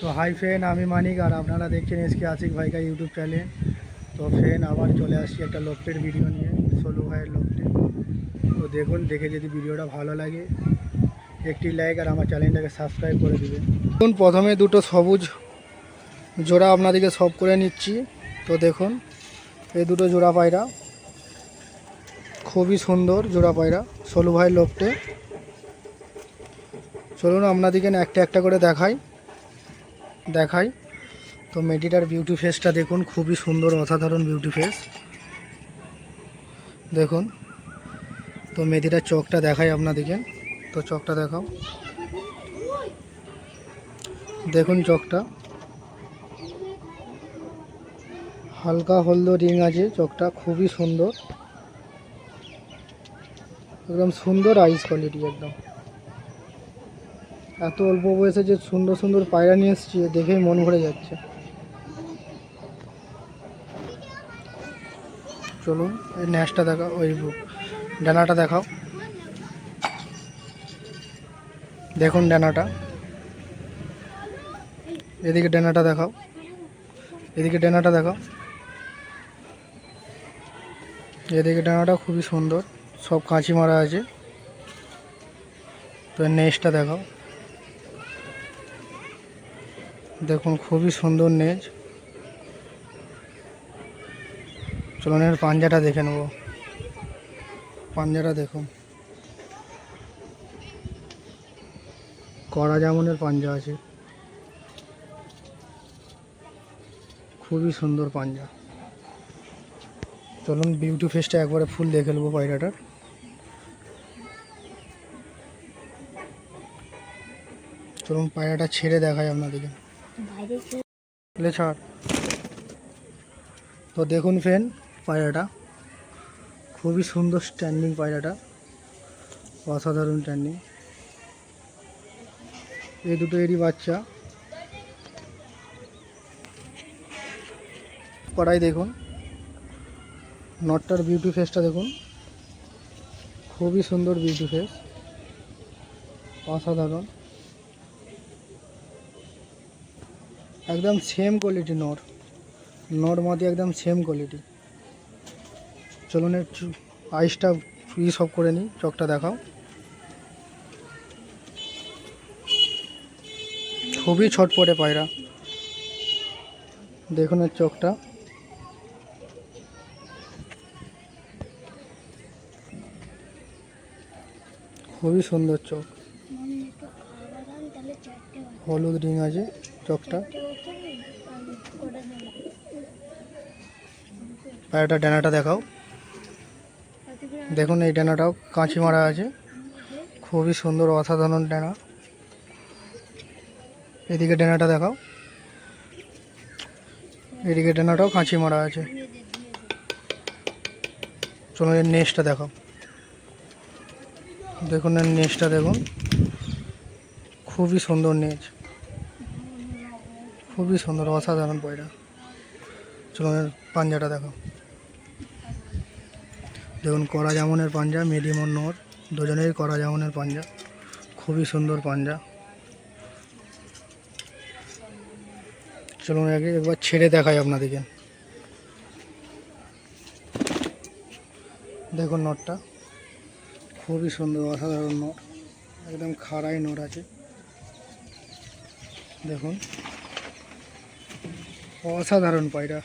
তো hi friend আমি মানিক আর আপনারা দেখছেন এসকে আশিক ভাইকা ইউটিউব চ্যানেল তো ফ্রেন্ড আবার চলে আসছি একটা লোকটের ভিডিও নিয়ে সোলু ভাইয়ের লোকটে তো দেখুন, দেখে যদি ভিডিওটা ভালো লাগে, একটি লাইক আর আমার চ্যানেলটাকে সাবস্ক্রাইব করে দিবেন। দেখুন, প্রথমে দুটো সবুজ জোড়া আপনাদেরকে সব করে নিচ্ছি। তো দেখুন, এই দুটো জোড়া পায়রা। খুবই সুন্দর জোড়া পায়রা সোলু ভাইয়ের লোকটে চলুন, আপনাদেরকে একটা একটা করে দেখাই। দেখাই। তো মেডিটার বিউটি ফেসটা দেখুন, খুবই সুন্দর, অসাধারণ বিউটি ফেস দেখুন, তো মেডিটার চোখটা দেখাই আপনাদেরকে। তো চোখটা দেখাও। দেখুন চোখটা। হালকা হলদে রিং আছে চোখটা, খুবই সুন্দর। একদম সুন্দর আইস কোয়ালিটি একদম। এত অল্প বয়সে যে সুন্দর সুন্দর পায়রা নিয়ে এসেছি দেখেই মন ভরে যাচ্ছে। চলুন, এই ন্যাশটা দেখাও ওই ডানাটা দেখাও। দেখুন ডানাটা। এদিকে ডানাটা দেখাও। এদিকে ডানাটা দেখাও। এদিকে ডানাটা খুবই সুন্দর। সব কাঁচি মারা আছে। তো নেক্সটটা দেখাও। দেখুন, খুবই সুন্দর নেজ। চলুন, এর পাঞ্জাটা দেখে নেব। পাঞ্জাটা দেখুন। কড়া জামুনের পাঞ্জা আছে। খুবই সুন্দর পাঞ্জা। চলুন, বিউটি ফেসটা একবারে ফুল দেখে নেব পায়রাটার। চলুন, পায়রাটা ছেড়ে দেখায় আপনাদেরকে। লে ছাড়। তো দেখুন ফ্রেন্ড পায়রাটা। খুবই সুন্দর স্ট্যান্ডিং পায়রাটা। অসাধারণ স্ট্যান্ডিং এই দুটো এরই বাচ্চা। কড়াই দেখুন। নটটার বিউটি ফেসটা দেখুন। খুবই সুন্দর বিউটি ফেস অসাধারণ। একদম সেম কোয়ালিটি নর। নর মধ্যে একদম সেম কোয়ালিটি চলুন একটু আইসটা ই সব করে নিই চোখটা দেখাও। খুবই ছটপটে পায়রা। দেখুন এর চোখটা খুবই সুন্দর চোখ হলুদ রিং আছে চোখটা পায়রাটা ডানাটা দেখাও। দেখুন এই ডানাটাও কাঁচি মারা আছে। খুবই সুন্দর অসাধারণ ডানা। এদিকে ডানাটা দেখাও। এদিকে ডানাটাও কাঁচি মারা আছে। চলুন এর নেক্সটটা দেখাও। দেখুন এর নেক্সটটা দেখুন। খুবই সুন্দর নেচ খুবই সুন্দর, অসাধারণ পয়রা। চলুন পাঞ্জাটা দেখো। দেখুন কড়া জামনের পাঞ্জা মিডিয়াম নোর দুজনেই কড়া জামনের পাঞ্জা। খুবই সুন্দর পাঞ্জা। চলুন আগে একবার ছেড়ে দেখাই আপনাদেরকে। দেখুন নটটা খুবই সুন্দর, অসাধারণ নট একদম খাড়াই নট আছে। দেখুন। অসাধারণ পায়রা।